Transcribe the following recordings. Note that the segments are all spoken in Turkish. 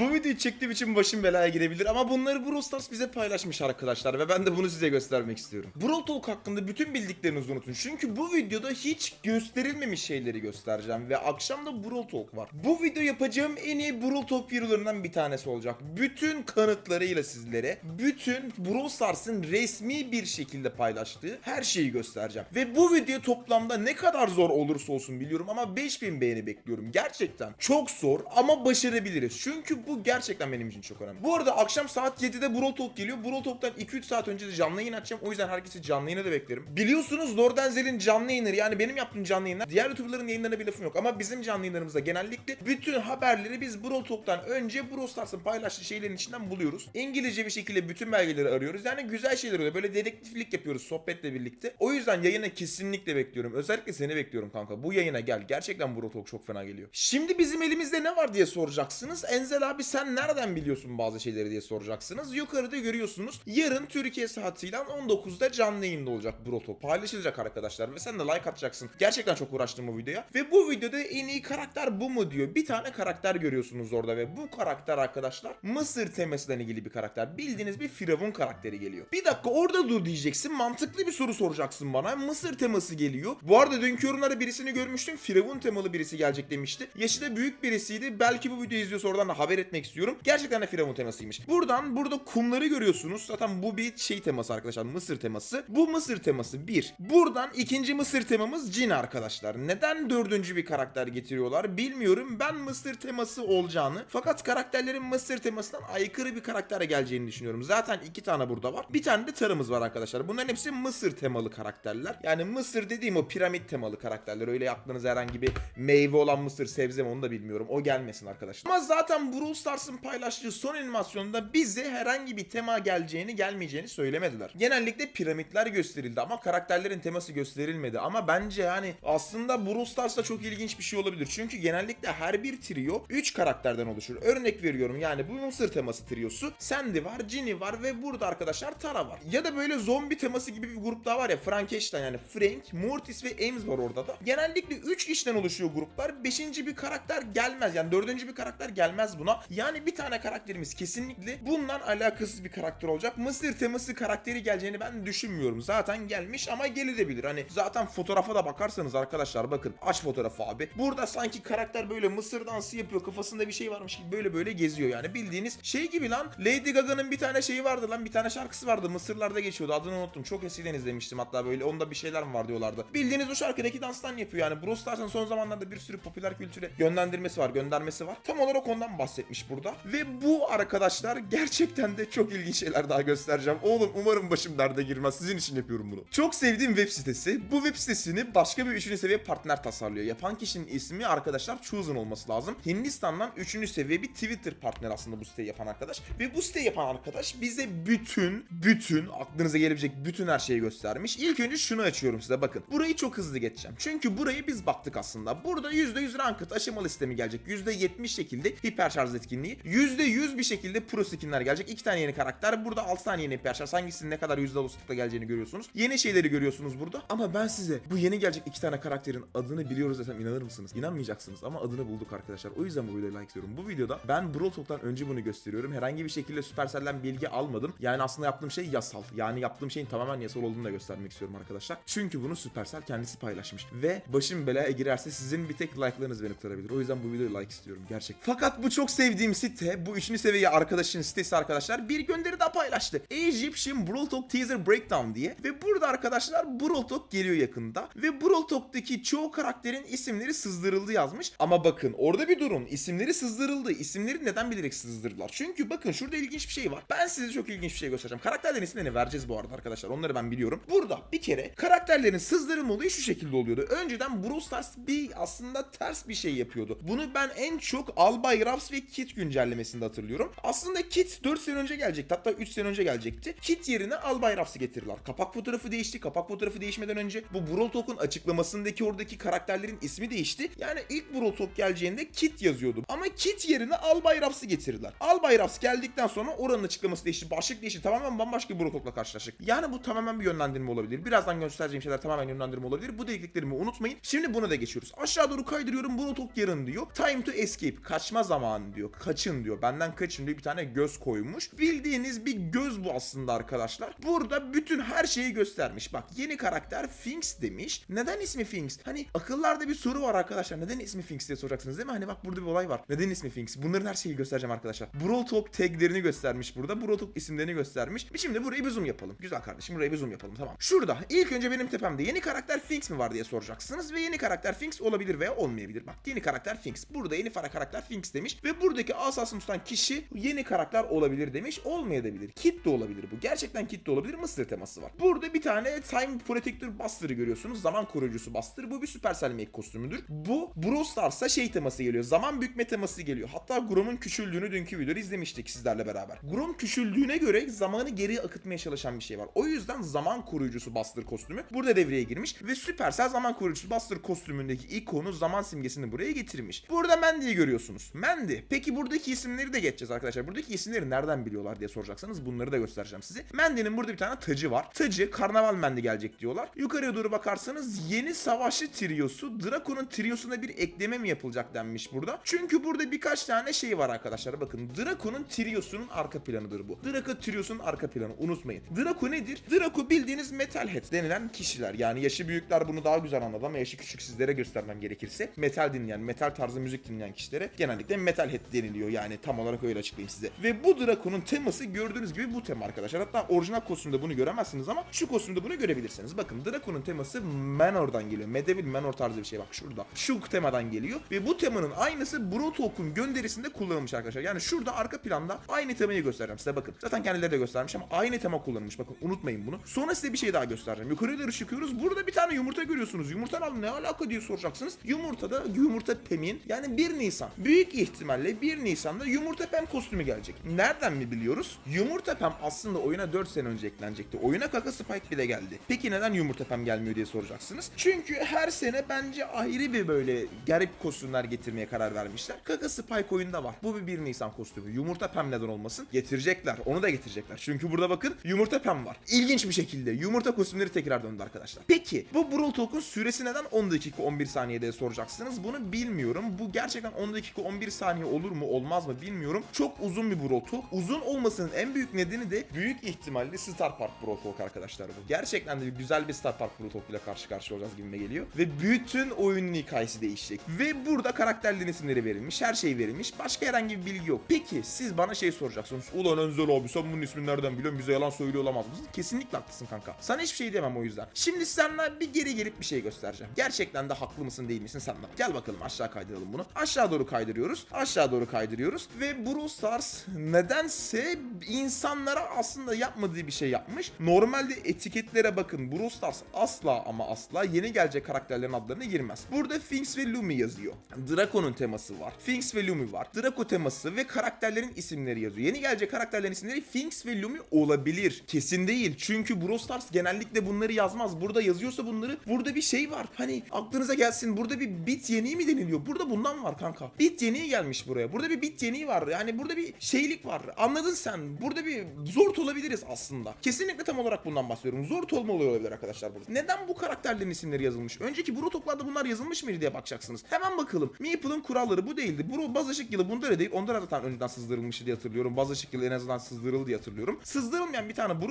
Bu videoyu çektiğim için başım belaya girebilir ama bunları Brawl Stars bize paylaşmış arkadaşlar ve ben de bunu size göstermek istiyorum. Brawl Talk hakkında bütün bildiklerinizi unutun çünkü bu videoda hiç gösterilmemiş şeyleri göstereceğim ve akşam da Brawl Talk var. Bu video yapacağım en iyi Brawl Talk videolarından bir tanesi olacak. Bütün kanıtlarıyla sizlere, bütün Brawl Stars'ın resmi bir şekilde paylaştığı her şeyi göstereceğim. Ve bu video toplamda ne kadar zor olursa olsun biliyorum ama 5000 beğeni bekliyorum. Gerçekten çok zor ama başarabiliriz. Çünkü bu gerçekten benim için çok önemli. Bu arada akşam saat 7'de Brawl Talk geliyor. Brawl Talk'tan 2-3 saat önce de canlı yayın açacağım. O yüzden herkesi canlı yayına da beklerim. Biliyorsunuz Lord Enzel'in canlı yayınları yani benim yaptığım canlı yayınlar diğer YouTuber'ların yayınlarına bir lafım yok ama bizim canlı yayınlarımızda genellikle bütün haberleri biz Brawl Talk'tan önce Brawl Stars'ın paylaştığı şeylerin içinden buluyoruz. İngilizce bir şekilde bütün belgeleri arıyoruz. Yani güzel şeyler oluyor. Böyle dedektiflik yapıyoruz sohbetle birlikte. O yüzden yayına kesinlikle bekliyorum. Özellikle seni bekliyorum kanka. Bu yayına gel. Gerçekten Brawl Talk çok fena geliyor. Şimdi bizim elimizde ne var diye soracaksınız. Enzel abi sen nereden biliyorsun bazı şeyleri diye soracaksınız. Yukarıda görüyorsunuz. Yarın Türkiye saatiyle 19'da canlı yayında olacak Talk. Paylaşılacak arkadaşlar ve sen de like atacaksın. Gerçekten çok uğraştım bu videoya. Ve bu videoda en iyi karakter bu mu diyor. Bir tane karakter görüyorsunuz orada ve bu karakter arkadaşlar Mısır temasıyla ilgili bir karakter. Bildiğiniz bir Firavun karakteri geliyor. Bir dakika orada dur diyeceksin. Mantıklı bir soru soracaksın bana. Mısır teması geliyor. Bu arada dünkü yorumlarda birisini görmüştüm. Firavun temalı birisi gelecek demişti. Yaşı da büyük birisiydi. Belki bu videoyu izliyorsa oradan da haber etmek istiyorum. Gerçekten de Firavun temasıymış. Buradan burada kumları görüyorsunuz. Zaten bu bir şey teması arkadaşlar. Mısır teması. Bu Mısır teması bir. Buradan ikinci Mısır temamız Cin arkadaşlar. Neden dördüncü bir karakter getiriyorlar bilmiyorum. Ben Mısır teması olacağını fakat karakterlerin Mısır temasından aykırı bir karaktere geleceğini düşünüyorum. Zaten iki tane burada var. Bir tane de tarımız var arkadaşlar. Bunların hepsi Mısır temalı karakterler. Yani Mısır dediğim o piramit temalı karakterler. Öyle aklınıza herhangi bir meyve olan mısır sebze mi onu da bilmiyorum. O gelmesin arkadaşlar. Ama zaten Brawl Stars'ın paylaştığı son animasyonda bize herhangi bir tema geleceğini gelmeyeceğini söylemediler. Genellikle piramitler gösterildi ama karakterlerin teması gösterilmedi. Ama bence yani aslında Brawl Stars'ta çok ilginç bir şey olabilir. Çünkü genellikle her bir trio 3 karakterden oluşur. Örnek veriyorum yani bu Mısır teması triosu. Sandy var, Ginny var ve burada arkadaşlar Tara var. Ya da böyle zombi teması gibi bir grup daha var ya Frankenstein yani Frank, Mortis ve Ames var orada da. Genellikle 3 kişiden oluşuyor gruplar. 5. bir karakter gelmez. Yani 4. bir karakter gelmez buna. Yani bir tane karakterimiz kesinlikle bundan alakasız bir karakter olacak. Mısır teması karakteri geleceğini ben düşünmüyorum. Zaten gelmiş ama gelebilir. Hani zaten fotoğrafa da bakarsanız arkadaşlar bakın aç fotoğrafı abi. Burada sanki karakter böyle Mısır dansı yapıyor. Kafasında bir şey varmış gibi böyle böyle geziyor. Yani bildiğiniz şey gibi lan. Lady Gaga'nın bir tane şeyi vardı lan. Bir tane şarkısı vardı. Mısırlarda geçiyordu. Adını unuttum. Çok eskiden izlemiştim hatta böyle. Onda bir şeyler mi var diyorlardı. Bildiğiniz o şarkıdaki danstan yapıyor yani. Brawl Stars'ın son zamanlarda bir sürü popüler kültüre yönlendirmesi var, göndermesi var. Tam olarak ondan bahsetmiş burada. Ve bu arkadaşlar gerçekten de çok ilginç şeyler daha göstereceğim. Oğlum umarım başım derde girmez. Sizin için yapıyorum bunu. Çok sevdiğim web sitesi. Bu web sitesini başka bir 3. seviye partner tasarlıyor. Yapan kişinin ismi arkadaşlar Chosen olması lazım. Hindistan'dan 3. seviye bir Twitter partner aslında bu siteyi yapan arkadaş. Ve bu siteyi yapan arkadaş bize bütün, bütün aklınıza gelebilecek bütün her şeyi göstermiş. İlk önce şunu açıyorum size bakın. Burayı çok hızlı geçeceğim. Çünkü burayı biz baktık aslında. Burada %100 ranked aşamalı sistemi gelecek. %70 şekilde hiper etkinliği. %100 bir şekilde pro skinler gelecek. 2 tane yeni karakter. Burada 6 tane yeni hiper şarj. Hangisinin ne kadar yüzde ustalıkla geleceğini görüyorsunuz. Yeni şeyleri görüyorsunuz burada. Ama ben size bu yeni gelecek 2 tane karakterin adını biliyoruz desem inanır mısınız? İnanmayacaksınız ama adını bulduk arkadaşlar. O yüzden bu videoyu like istiyorum. Bu videoda ben Brawl Talk'tan önce bunu gösteriyorum. Herhangi bir şekilde Supercell'den bilgi almadım. Yani aslında yaptığım şey yasal. Yani yaptığım şeyin tamamen yasal olduğunu da göstermek istiyorum arkadaşlar. Çünkü bunu Supercell kendisi paylaşmış. Ve başım belaya girerse sizin bir tek like'larınız beni kurtarabilir. O yüzden bu videoyu like istiyorum gerçek. Fakat bu çok sevdiğim site, bu üçüncü seviye arkadaşın sitesi arkadaşlar bir gönderi daha paylaştı. Egyptian Brawl Talk Teaser Breakdown diye. Ve burada arkadaşlar Brawl Talk geliyor yakında. Ve Brawl Talk'taki çoğu karakterin isimleri sızdırıldı yazmış. Ama bakın orada bir durun. İsimleri sızdırıldı. İsimleri neden bilerek sızdırdılar? Çünkü bakın şurada ilginç bir şey var. Ben size çok ilginç bir şey göstereceğim. Karakterlerin isimlerini vereceğiz bu arada arkadaşlar. Onları ben biliyorum. Burada bir kere karakterlerin sızdırılma olayı şu şekilde oluyordu. Önceden Brawl Stars bir aslında ters bir şey yapıyordu. Bunu ben en çok Albay Raps ve Kit güncellemesinde hatırlıyorum. Aslında Kit 4 sene önce gelecekti. Hatta 3 sene önce gelecekti. Kit yerine Albay Raps'ı getirdiler. Kapak fotoğrafı değişti. Kapak fotoğrafı değişmeden önce bu Brawl Talk'un açıklamasındaki oradaki karakterlerin ismi değişti. Yani ilk Brawl Talk geleceğinde Kit yazıyordu. Ama Kit yerine Albay Raps'ı getirdiler. Albay Raps geldikten sonra oranın açıklaması değişti. Başlık değişti. Tamamen bambaşka bir Brawl Talk'la karşılaştık. Yani bu tamamen bir yönlendirme olabilir. Birazdan göstereceğim şeyler tamamen yönlendirme olabilir. Bu dediklerimi unutmayın. Şimdi buna da geçiyoruz. Aşağı doğru kaydırıyorum. Brawl Talk yarın diyor. Time to escape. Kaçma zamanı diyor. Diyor. Kaçın diyor. Benden kaçın diyor. Bir tane göz koymuş. Bildiğiniz bir göz bu aslında arkadaşlar. Burada bütün her şeyi göstermiş. Bak yeni karakter Finks demiş. Neden ismi Finks? Hani akıllarda bir soru var arkadaşlar. Neden ismi Finks diye soracaksınız değil mi? Hani bak burada bir olay var. Neden ismi Finks? Bunların her şeyi göstereceğim arkadaşlar. Brawl Talk taglerini göstermiş burada. Brawl Talk isimlerini göstermiş. Şimdi burayı bir zoom yapalım. Güzel kardeşim burayı bir zoom yapalım tamam. Şurada ilk önce benim tepemde yeni karakter Finks mi var diye soracaksınız ve yeni karakter Finks olabilir veya olmayabilir. Bak yeni karakter Finks. Burada yeni fara karakter Finks demiş ve buradaki asasını tutan kişi yeni karakter olabilir demiş. Olmayabilir. Kit de olabilir bu. Gerçekten kit de olabilir. Mısır teması var. Burada bir tane Time Protector Buster'ı görüyorsunuz. Zaman koruyucusu Buster. Bu bir Supercell make kostümüdür. Bu Brawl Stars'a şey teması geliyor. Zaman bükme teması geliyor. Hatta Grom'un küçüldüğünü dünkü videoda izlemiştik sizlerle beraber. Grom küçüldüğüne göre zamanı geriye akıtmaya çalışan bir şey var. O yüzden zaman koruyucusu Buster kostümü burada devreye girmiş ve Supercell zaman koruyucusu Buster kostümündeki ikonu zaman simgesini buraya getirmiş. Burada Mandy'yi görüyorsunuz. Mandy. Peki buradaki isimleri de geçeceğiz arkadaşlar. Buradaki isimleri nereden biliyorlar diye soracaksanız bunları da göstereceğim size. Mandy'nin burada bir tane tacı var. Tacı Karnaval Mandy gelecek diyorlar. Yukarıya doğru bakarsanız yeni savaşçı triosu Draco'nun triosuna bir ekleme mi yapılacak denmiş burada. Çünkü burada birkaç tane şey var arkadaşlar. Bakın Draco'nun triosunun arka planıdır bu. Draco triosunun arka planı unutmayın. Draco nedir? Draco bildiğiniz Metalhead denilen kişiler. Yani yaşı büyükler bunu daha güzel anladı ama yaşı küçük sizlere göstermem gerekirse metal dinleyen, metal tarzı müzik dinleyen kişilere genellikle Metalhead deniliyor. Yani tam olarak öyle açıklayayım size. Ve bu Draco'nun teması gördüğünüz gibi bu tema arkadaşlar. Hatta orijinal kostümde bunu göremezsiniz ama şu kostümde bunu görebilirsiniz. Bakın Draco'nun teması Manor'dan geliyor. Medieval Manor tarzı bir şey bak şurada. Şu temadan geliyor ve bu temanın aynısı Bro Talk'un gönderisinde kullanılmış arkadaşlar. Yani şurada arka planda aynı temayı göstereceğim size bakın. Zaten kendileri de göstermiş ama aynı tema kullanılmış. Bakın unutmayın bunu. Sonra size bir şey daha göstereceğim. Yukarıya doğru çıkıyoruz. Burada bir tane yumurta görüyorsunuz. Yumurta ne alaka diye soracaksınız. Yumurtada yumurta pemin yani 1 Nisan. Büyük ihtimalle 1 Nisan'da yumurta pem kostümü gelecek. Nereden mi biliyoruz? Yumurta pem aslında oyuna 4 sene önce eklenecekti. Oyuna Kaka Spike bile geldi. Peki neden yumurta pem gelmiyor diye soracaksınız. Çünkü her sene bence ayrı bir böyle garip kostümler getirmeye karar vermişler. Kaka Spike oyunda var. Bu bir 1 Nisan kostümü. Yumurta pem neden olmasın? Getirecekler. Onu da getirecekler. Çünkü burada bakın yumurta pem var. İlginç bir şekilde yumurta kostümleri tekrar döndü arkadaşlar. Peki bu Brawl Talk'un süresi neden 10 dakika 11 saniye diye soracaksınız. Bunu bilmiyorum. Bu gerçekten 10 dakika 11 saniye olur mu olmaz mı bilmiyorum. Çok uzun bir Talk. Uzun olmasının en büyük nedeni de büyük ihtimalle Star Park Brawl Talk arkadaşlar bu. Gerçekten de güzel bir Star Park Brawl Talk ile karşı karşıya olacağız gibime geliyor. Ve bütün oyunun hikayesi değişecek. Ve burada karakterlerin isimleri verilmiş. Her şey verilmiş. Başka herhangi bir bilgi yok. Peki siz bana şey soracaksınız. Ulan Enzel abi sen bunun ismini nereden biliyorsun? Bize yalan söylüyor olamaz mısın? Kesinlikle haklısın kanka. Sana hiçbir şey diyemem o yüzden. Şimdi senden bir geri gelip bir şey göstereceğim. Gerçekten de haklı mısın değil misin senden? Gel bakalım aşağı kaydıralım bunu. Aşağı doğru kaydırıyoruz. Aşağı doğru kaydırıyoruz. Ve Brawl Stars nedense insanlara aslında yapmadığı bir şey yapmış. Normalde etiketlere bakın. Brawl Stars asla ama asla yeni gelecek karakterlerin adlarına girmez. Burada Finks ve Lumi yazıyor. Draco'nun teması var. Finks ve Lumi var. Draco teması ve karakterlerin isimleri yazıyor. Yeni gelecek karakterlerin isimleri Finks ve Lumi olabilir. Kesin değil. Çünkü Brawl Stars genellikle bunları yazmaz. Burada yazıyorsa bunları burada bir şey var. Hani aklınıza gelsin burada bir bit yeniği mi deniliyor? Burada bundan var kanka. Bit yeniği gelmiş buraya. Burada bir bit yeniği var. Yani burada bir şeylik var. Anladın sen. Burada bir zort olabiliriz aslında. Kesinlikle tam olarak bundan bahsediyorum. Zort olma oluyor olabilir arkadaşlar burada. Neden bu karakterlerin isimleri yazılmış? Önceki Bro Talk'larda bunlar yazılmış mıydı diye bakacaksınız. Hemen bakalım. Meeple'ın kuralları bu değildi. Bro baz ışık yılı bunda da değil. Onda da zaten önceden sızdırılmıştı diye hatırlıyorum. Baz ışık yılı en azından sızdırıldı diye hatırlıyorum. Sızdırılmayan bir tane.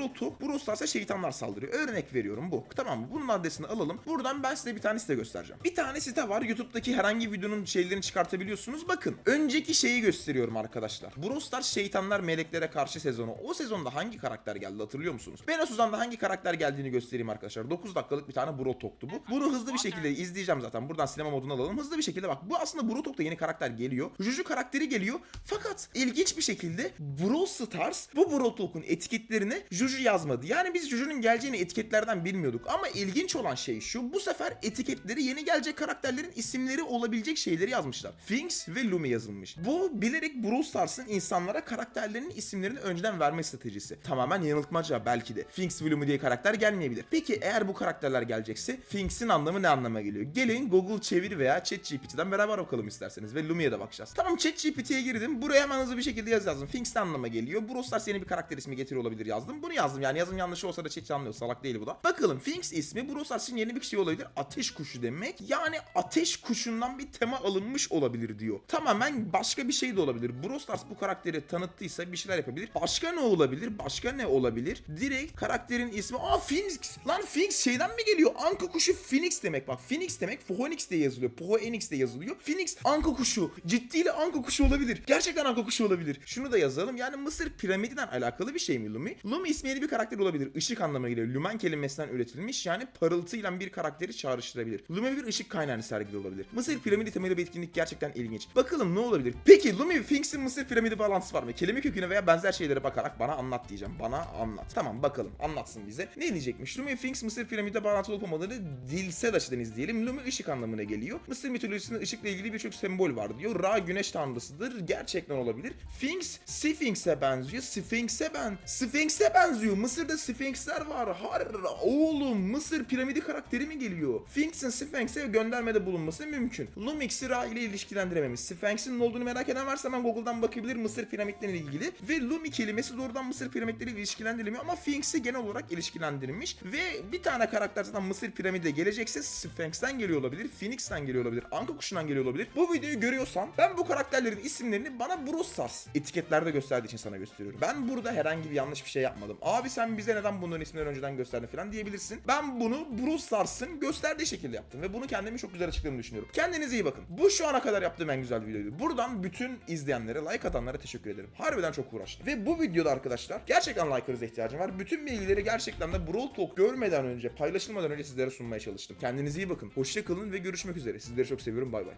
Bro Stars'a şeytanlar saldırıyor. Örnek veriyorum bu. Tamam mı? Bunun adresini alalım. Buradan ben size bir tane site göstereceğim. Bir tane site var. YouTube'daki herhangi videonun şeylerini çıkartabiliyorsunuz. Bakın. Önceki şeyi gösteriyorum arkadaşlar. Brawl Stars şeytanlar meleklere karşı sezonu. O sezonda hangi karakter geldi hatırlıyor musunuz? Ben o sezonda hangi karakter geldiğini göstereyim arkadaşlar. 9 dakikalık bir tane Brawl Talk'tu bu. Bunu hızlı bir şekilde izleyeceğim zaten. Buradan sinema modunu alalım. Hızlı bir şekilde bak. Bu aslında Brawl Talk'ta yeni karakter geliyor. Juju karakteri geliyor. Fakat ilginç bir şekilde Brawl Stars bu Brawl Talk'un etiketlerine Juju yazmadı. Yani biz Juju'nun geleceğini etiketlerden bilmiyorduk. Ama ilginç olan şey şu. Bu sefer etiketleri yeni gelecek karakterlerin isimleri olabilecek şeyleri yazmışlar. Finks ve Lumi yazılmış. Bu bilerek Brawl Stars'ın insanlara karakterlerinin isimlerini önceden verme stratejisi. Tamamen yanıltmaca belki de. Finks ve Lumi diye karakter gelmeyebilir. Peki eğer bu karakterler gelecekse Finks'in anlamı ne anlama geliyor? Gelin Google çevir veya ChatGPT'den beraber bakalım isterseniz ve Lumi'ye de bakacağız. Tamam ChatGPT'ye girdim. Buraya hemen hızlı bir şekilde yaz yazdım. Finks ne anlama geliyor? Brawl Stars yeni bir karakter ismi getiriyor olabilir yazdım. Bunu yazdım yani yazım yanlışı olsa da chat anlıyor. Salak değil bu da. Bakalım Finks ismi Brawl Stars'ın yeni bir şey olabilir. Ateş kuşu demek. Yani ateş kuşundan bir tema alınmış olabilir diyor. Tamamen başka Başka bir şey de olabilir. Brawl Stars bu karakteri tanıttıysa bir şeyler yapabilir. Başka ne olabilir? Başka ne olabilir? Direkt karakterin ismi... Aa Phoenix! Lan Phoenix şeyden mi geliyor? Anka kuşu Phoenix demek. Bak Phoenix demek Phoenix diye yazılıyor. Phoenix diye yazılıyor. Phoenix Anka kuşu. Ciddiyle Anka kuşu olabilir. Gerçekten Anka kuşu olabilir. Şunu da yazalım. Yani Mısır piramidinden alakalı bir şey mi Lumi? Lumi ismi bir karakter olabilir. Işık anlamına geliyor. Lumen kelimesinden üretilmiş. Yani parıltıyla bir karakteri çağrıştırabilir. Lumi bir ışık kaynağını sergili olabilir. Mısır piramidi temeli bir etkinlik gerçekten ilginç. Bakalım ne olabilir? Peki Lumi ve Finks'in Mısır piramidi bağlantısı var mı? Kelime köküne veya benzer şeylere bakarak bana anlat diyeceğim. Bana anlat. Tamam bakalım anlatsın bize. Ne diyecekmiş? Lumi ve Finks Mısır piramidi bağlantılı olup olmadığını dilsel açıdan izleyelim. Lumi ışık anlamına geliyor. Mısır mitolojisinde ışıkla ilgili birçok sembol var diyor. Ra güneş tanrısıdır. Gerçekten olabilir. Finks Sphinx'e benziyor. Sphinx'e ben. Sphinx'e benziyor. Mısır'da Sphinx'ler var. Har oğlum Mısır piramidi karakteri mi geliyor? Finks'in Sphinx'e göndermede bulunması mümkün. Lumix'i Ra ile ilişkilendirememiz. Sphinx'in ne olduğunu merak eden varsa hemen Google'dan bakabilir Mısır piramitleriyle ilgili. Ve Lumi kelimesi doğrudan Mısır piramitleriyle ilişkilendirilmiyor ama Finks'i genel olarak ilişkilendirilmiş. Ve bir tane karakter zaten Mısır piramide gelecekse Sphinx'ten geliyor olabilir. Phoenix'ten geliyor olabilir. Anka kuşundan geliyor olabilir. Bu videoyu görüyorsan ben bu karakterlerin isimlerini bana Brawl Stars etiketlerde gösterdiği için sana gösteriyorum. Ben burada herhangi bir yanlış bir şey yapmadım. Abi sen bize neden bunların isimlerini önceden gösterdin falan diyebilirsin. Ben bunu Brawl Stars'ın gösterdiği şekilde yaptım ve bunu kendimi çok güzel açıkladığımı düşünüyorum. Kendinize iyi bakın. Bu şu ana kadar yaptığım en güzel videoydu. Buradan bütün izleyenlere, like atanlara teşekkür ederim. Harbiden çok uğraştım. Ve bu videoda arkadaşlar gerçekten like'ınıza ihtiyacım var. Bütün bilgileri gerçekten de Brawl Talk görmeden önce, paylaşılmadan önce sizlere sunmaya çalıştım. Kendinize iyi bakın. Hoşça kalın ve görüşmek üzere. Sizleri çok seviyorum. Bay bay.